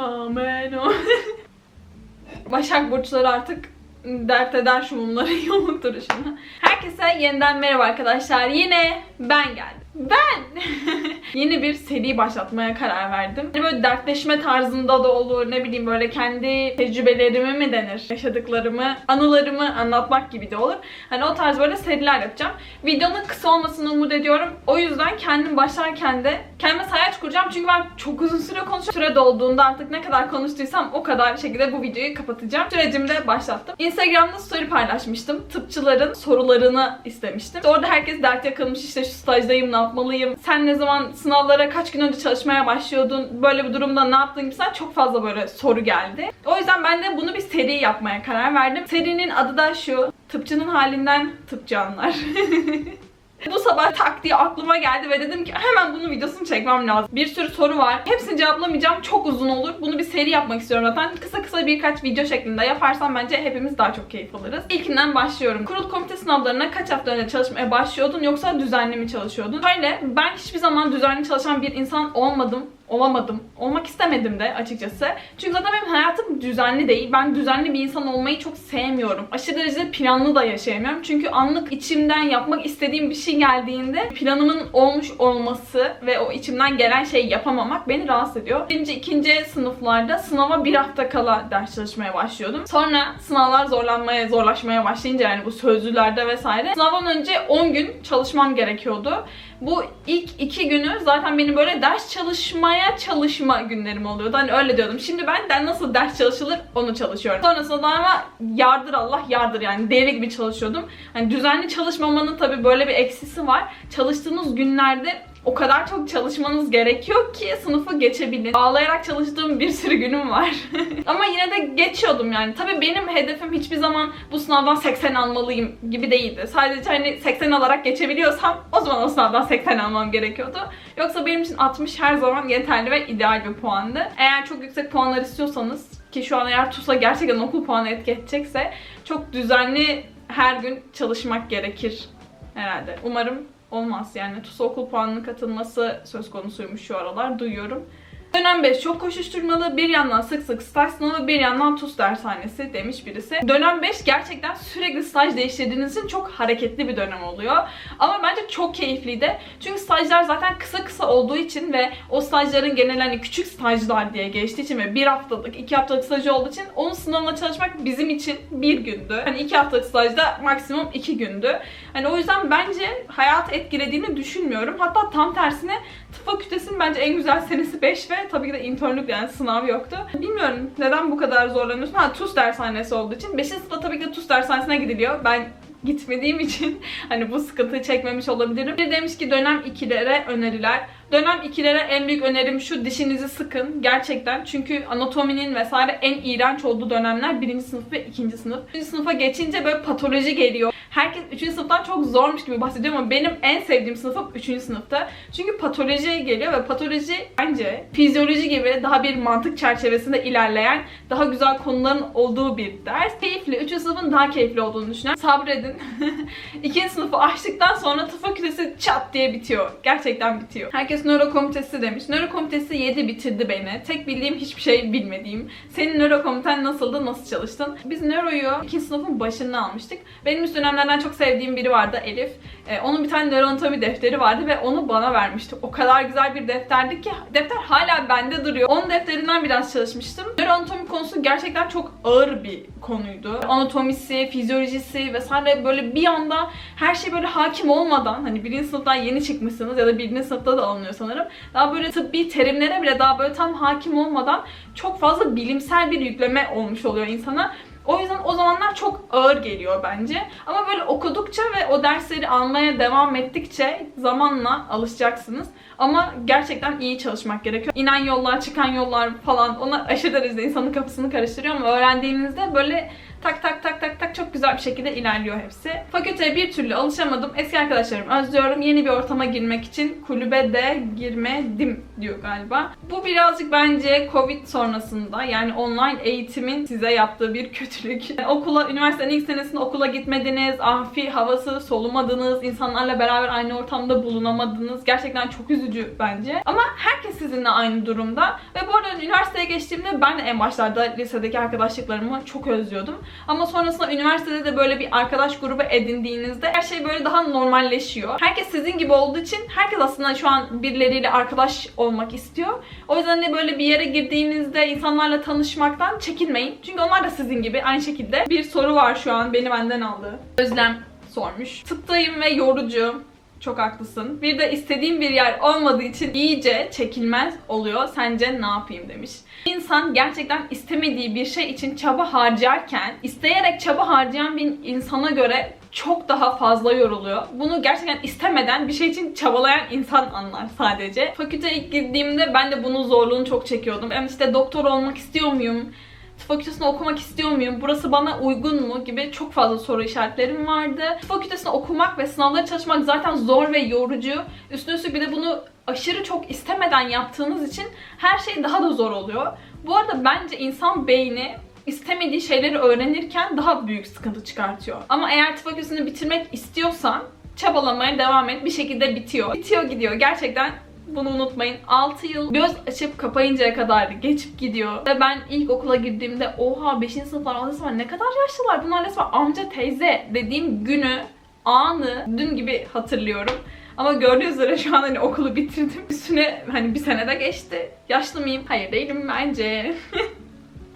Amen. Başak burçları artık dert eder şu mumların yoluk duruşunu. Herkese yeniden merhaba arkadaşlar. Yine ben geldim. Ben! Yeni bir seri başlatmaya karar verdim. Hani böyle dertleşme tarzında da olur. Ne bileyim böyle kendi tecrübelerimi mi denir? Yaşadıklarımı, anılarımı anlatmak gibi de olur. Hani o tarz böyle seriler yapacağım. Videonun kısa olmasını umut ediyorum. O yüzden kendim başlarken de kendime sayaç kuracağım. Çünkü ben çok uzun süre konuşuyorum. Süre dolduğunda artık ne kadar konuştuysam o kadar şekilde bu videoyu kapatacağım. Sürecimi de başlattım. Instagram'da story paylaşmıştım. Tıpçıların sorularını istemiştim. Orada herkes dert yakılmış işte şu stajdayım yapmalıyım? Sen ne zaman sınavlara kaç gün önce çalışmaya başlıyordun? Böyle bir durumda ne yaptın gibisinden çok fazla böyle soru geldi. O yüzden ben de bunu bir seri yapmaya karar verdim. Serinin adı da şu. Tıpçının halinden tıpçı. Bu sabah tak diye aklıma geldi ve dedim ki hemen bunun videosunu çekmem lazım. Bir sürü soru var. Hepsini cevaplamayacağım. Çok uzun olur. Bunu bir seri yapmak istiyorum zaten. Kısa kısa birkaç video şeklinde yaparsam bence hepimiz daha çok keyif alırız. İlkinden başlıyorum. Kurul komite sınavlarına kaç hafta önce çalışmaya başlıyordun yoksa düzenli mi çalışıyordun? Şöyle ben hiçbir zaman düzenli çalışan bir insan olmadım olamadım. Olmak istemedim de açıkçası. Çünkü zaten benim hayatım düzenli değil. Ben düzenli bir insan olmayı çok sevmiyorum. Aşırı derecede planlı da yaşayamıyorum. Çünkü anlık içimden yapmak istediğim bir şey geldiğinde planımın olmuş olması ve o içimden gelen şeyi yapamamak beni rahatsız ediyor. Birinci, ikinci sınıflarda sınava bir hafta kala ders çalışmaya başlıyordum. Sonra sınavlar zorlanmaya, zorlaşmaya başlayınca yani bu sözlülerde vesaire sınavdan önce 10 gün çalışmam gerekiyordu. Bu ilk iki günü zaten benim böyle ders çalışmaya çalışma günlerim oluyordu. Hani öyle diyordum. Şimdi ben de nasıl ders çalışılır onu çalışıyorum. Sonrasında da ama yardır Allah yardır yani deli gibi çalışıyordum. Hani düzenli çalışmamanın tabii böyle bir eksisi var. Çalıştığınız günlerde o kadar çok çalışmanız gerekiyor ki sınıfı geçebilin. Ağlayarak çalıştığım bir sürü günüm var. Ama yine de geçiyordum yani. Tabii benim hedefim hiçbir zaman bu sınavdan 80 almalıyım gibi değildi. Sadece hani 80 alarak geçebiliyorsam o zaman o sınavdan 80 almam gerekiyordu. Yoksa benim için 60 her zaman yeterli ve ideal bir puandı. Eğer çok yüksek puanlar istiyorsanız ki şu an eğer TUS'a gerçekten okul puanı etki edecekse çok düzenli her gün çalışmak gerekir herhalde. Umarım olmaz yani TUS okul puanının katılması söz konusuymuş şu aralar duyuyorum. Dönem 5 çok koşuşturmalı. Bir yandan sık sık staj sınavı, bir yandan TUS dershanesi demiş birisi. Dönem 5 gerçekten sürekli staj değiştirdiğiniz için çok hareketli bir dönem oluyor. Ama bence çok keyifliydi. Çünkü stajlar zaten kısa kısa olduğu için ve o stajların genel hani küçük stajlar diye geçtiği için ve bir haftalık, iki haftalık stajı olduğu için onun sınavına çalışmak bizim için bir gündü. Hani iki haftalık stajda maksimum iki gündü. Hani o yüzden bence hayat etkilediğini düşünmüyorum. Hatta tam tersine tıp fakültesinin bence en güzel senesi 5 ve tabii ki de internlük yani sınav yoktu. Bilmiyorum neden bu kadar zorlanıyorsun. Ha TUS dershanesi olduğu için. 5. sınıfta tabii ki de TUS dershanesine gidiliyor. Ben gitmediğim için hani bu sıkıntıyı çekmemiş olabilirim. Bir demiş ki dönem 2'lere öneriler. Dönem 2'lere en büyük önerim şu dişinizi sıkın gerçekten. Çünkü anatominin vesaire en iğrenç olduğu dönemler 1. sınıf ve 2. sınıf. 3. sınıfa geçince böyle patoloji geliyor. Herkes 3. sınıftan çok zormuş gibi bahsediyor ama benim en sevdiğim sınıfım 3. sınıfta. Çünkü patoloji geliyor ve patoloji bence fizyoloji gibi daha bir mantık çerçevesinde ilerleyen daha güzel konuların olduğu bir ders. Keyifli. 3. sınıfın daha keyifli olduğunu düşünüyorum. Sabredin. 2. sınıfı açtıktan sonra tıp fakültesi çat diye bitiyor. Gerçekten bitiyor. Herkes nörokomitesi demiş. Nörokomitesi 7 bitirdi beni. Tek bildiğim hiçbir şey bilmediğim. Senin nörokomiten nasıldı? Nasıl çalıştın? Biz nöroyu 2. sınıfın başında almıştık. Benim üst dönemlerden çok sevdiğim biri vardı Elif. Ee, onun bir tane nöroanatomi defteri vardı ve onu bana vermişti. O kadar güzel bir defterdi ki defter hala bende duruyor. Onun defterinden biraz çalışmıştım. Nöroanatomi konusu gerçekten çok ağır bir konuydu. Anatomisi, fizyolojisi vesaire böyle bir anda her şey böyle hakim olmadan hani birinci sınıftan yeni çıkmışsınız ya da birinci sınıfta da alınıyor sanırım. Daha böyle tıbbi terimlere bile daha böyle tam hakim olmadan çok fazla bilimsel bir yükleme olmuş oluyor insana. O yüzden o zamanlar çok ağır geliyor bence. Ama böyle okudukça ve o dersleri almaya devam ettikçe zamanla alışacaksınız. Ama gerçekten iyi çalışmak gerekiyor. İnen yollar, çıkan yollar falan ona aşırı derecede insanın kafasını karıştırıyor ama öğrendiğinizde böyle tak tak tak tak tak çok güzel bir şekilde ilerliyor hepsi. Fakülteye bir türlü alışamadım. Eski arkadaşlarımı özlüyorum. Yeni bir ortama girmek için kulübe de girmedim diyor galiba. Bu birazcık bence Covid sonrasında yani online eğitimin size yaptığı bir kötülük. Yani okula, üniversitenin ilk senesinde okula gitmediniz, amfi havası solumadınız, insanlarla beraber aynı ortamda bulunamadınız. Gerçekten çok üzücü bence. Ama herkes sizinle aynı durumda. Ve bu arada üniversiteye geçtiğimde ben de en başlarda lisedeki arkadaşlıklarımı çok özlüyordum. Ama sonrasında üniversitede de böyle bir arkadaş grubu edindiğinizde her şey böyle daha normalleşiyor. Herkes sizin gibi olduğu için herkes aslında şu an birileriyle arkadaş olmak istiyor. O yüzden de böyle bir yere girdiğinizde insanlarla tanışmaktan çekinmeyin. Çünkü onlar da sizin gibi aynı şekilde. Bir soru var şu an beni benden aldı. Özlem sormuş. Tıptayım ve yorucu. Çok haklısın. Bir de istediğim bir yer olmadığı için iyice çekilmez oluyor. Sence ne yapayım demiş. İnsan gerçekten istemediği bir şey için çaba harcarken isteyerek çaba harcayan bir insana göre çok daha fazla yoruluyor. Bunu gerçekten istemeden bir şey için çabalayan insan anlar sadece. Fakülteye ilk girdiğimde ben de bunun zorluğunu çok çekiyordum. Ben işte doktor olmak istiyor muyum? Tıp fakültesinde okumak istiyor muyum? Burası bana uygun mu? gibi çok fazla soru işaretlerim vardı. Tıp fakültesinde okumak ve sınavlara çalışmak zaten zor ve yorucu. Üstüne üstlük bir de bunu aşırı çok istemeden yaptığınız için her şey daha da zor oluyor. Bu arada bence insan beyni istemediği şeyleri öğrenirken daha büyük sıkıntı çıkartıyor. Ama eğer tıp fakültesini bitirmek istiyorsan çabalamaya devam et. Bir şekilde bitiyor. Bitiyor gidiyor. Gerçekten bunu unutmayın. 6 yıl göz açıp kapayıncaya kadar geçip gidiyor. Ve ben ilk okula girdiğimde oha 5. sınıflar 6. sınıflar ne kadar yaşlılar. Bunlar resmen amca teyze dediğim günü, anı dün gibi hatırlıyorum. Ama gördüğünüz üzere şu an hani okulu bitirdim. Üstüne hani bir sene de geçti. Yaşlı mıyım? Hayır değilim bence.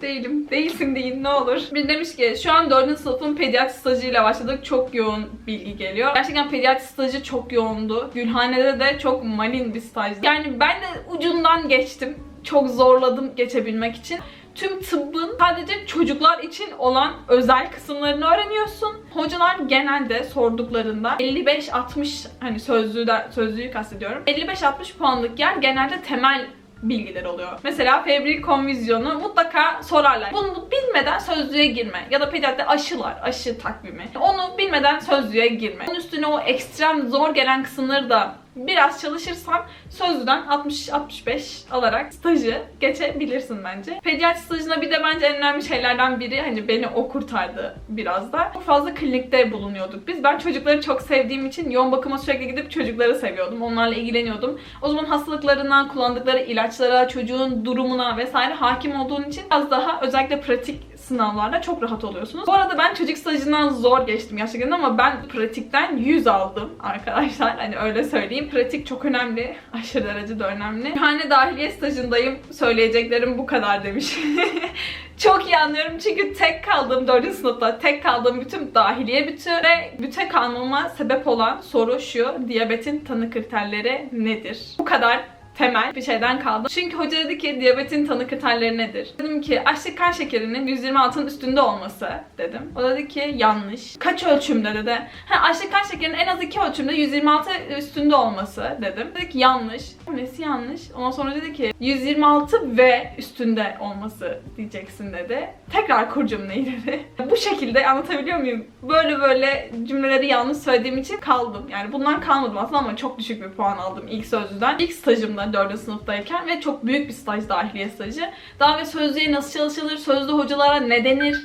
Değilim. Değilsin deyin ne olur. Bir demiş ki şu an 4. sınıfın pediatri stajıyla başladık. Çok yoğun bilgi geliyor. Gerçekten pediatri stajı çok yoğundu. Gülhane'de de çok malin bir stajdı. Yani ben de ucundan geçtim. Çok zorladım geçebilmek için. Tüm tıbbın sadece çocuklar için olan özel kısımlarını öğreniyorsun. Hocalar genelde sorduklarında 55-60 hani sözlüğü de, sözlüğü kastediyorum. 55-60 puanlık yer genelde temel bilgiler oluyor. Mesela febrik konvizyonu mutlaka sorarlar. Bunu bilmeden sözlüğe girme. Ya da pediatri aşılar, aşı takvimi. Onu bilmeden sözlüğe girme. Onun üstüne o ekstrem zor gelen kısımları da biraz çalışırsan sözlüden 60-65 alarak stajı geçebilirsin bence. Pediatri stajına bir de bence en önemli şeylerden biri hani beni o kurtardı biraz da. Çok fazla klinikte bulunuyorduk biz. Ben çocukları çok sevdiğim için yoğun bakıma sürekli gidip çocukları seviyordum. Onlarla ilgileniyordum. O zaman hastalıklarına, kullandıkları ilaçlara, çocuğun durumuna vesaire hakim olduğun için biraz daha özellikle pratik sınavlarda çok rahat oluyorsunuz. Bu arada ben çocuk stajından zor geçtim gerçekten ama ben pratikten 100 aldım arkadaşlar. Hani öyle söyleyeyim. Pratik çok önemli. Aşırı derecede önemli. Hane dahiliye stajındayım. Söyleyeceklerim bu kadar demiş. çok iyi anlıyorum çünkü tek kaldığım 4. sınıfta tek kaldığım bütün dahiliye bütü ve büte kalmama sebep olan soru şu. Diyabetin tanı kriterleri nedir? Bu kadar temel bir şeyden kaldım. Çünkü hoca dedi ki diyabetin tanı kriterleri nedir? Dedim ki açlık kan şekerinin 126'ın üstünde olması dedim. O dedi ki yanlış. Kaç ölçümde dedi. Ha açlık kan şekerinin en az iki ölçümde 126 üstünde olması dedim. Dedi ki yanlış. Nesi yanlış? Ondan sonra dedi ki 126 ve üstünde olması diyeceksin dedi. Tekrar kur cümleyi dedi. Bu şekilde anlatabiliyor muyum? Böyle böyle cümleleri yanlış söylediğim için kaldım. Yani bundan kalmadım aslında ama çok düşük bir puan aldım ilk sözlüden. İlk stajımda 4. sınıftayken ve çok büyük bir staj dahiliye stajı. Daha ve sözlüğe nasıl çalışılır, sözlü hocalara ne denir,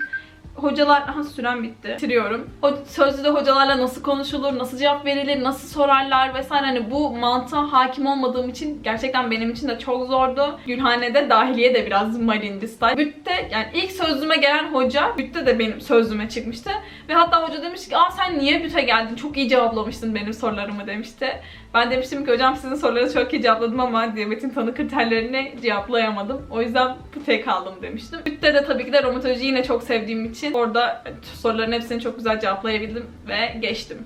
hocalar, aha süren bitti. Bitiriyorum. Ho- Sözlüde hocalarla nasıl konuşulur, nasıl cevap verilir, nasıl sorarlar vesaire hani bu mantığa hakim olmadığım için gerçekten benim için de çok zordu. Gülhane'de dahiliye de biraz marin bir staj. Bütte yani ilk sözlüme gelen hoca Bütte de benim sözlüme çıkmıştı. Ve hatta hoca demiş ki aa sen niye Bütte geldin? Çok iyi cevaplamıştın benim sorularımı demişti. Ben demiştim ki hocam sizin soruları çok iyi cevapladım ama diyabetin tanı kriterlerini cevaplayamadım. O yüzden Bütte'ye kaldım demiştim. Bütte de tabii ki de romatolojiyi yine çok sevdiğim için orada soruların hepsini çok güzel cevaplayabildim ve geçtim.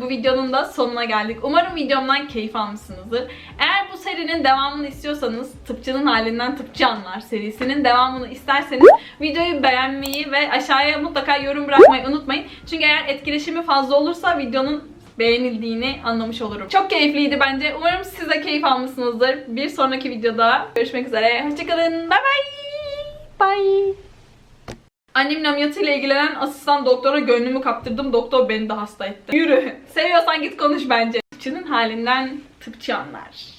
Bu videonun da sonuna geldik. Umarım videomdan keyif almışsınızdır. Eğer bu serinin devamını istiyorsanız Tıpçının Halinden Tıpçı Anlar serisinin devamını isterseniz videoyu beğenmeyi ve aşağıya mutlaka yorum bırakmayı unutmayın. Çünkü eğer etkileşimi fazla olursa videonun beğenildiğini anlamış olurum. Çok keyifliydi bence. Umarım siz de keyif almışsınızdır. Bir sonraki videoda görüşmek üzere. Hoşçakalın. Bye bye. Bye. Annemin ameliyatıyla ilgilenen asistan doktora gönlümü kaptırdım. Doktor beni de hasta etti. Yürü. Seviyorsan git konuş bence. Tıpçının halinden tıpçı anlar.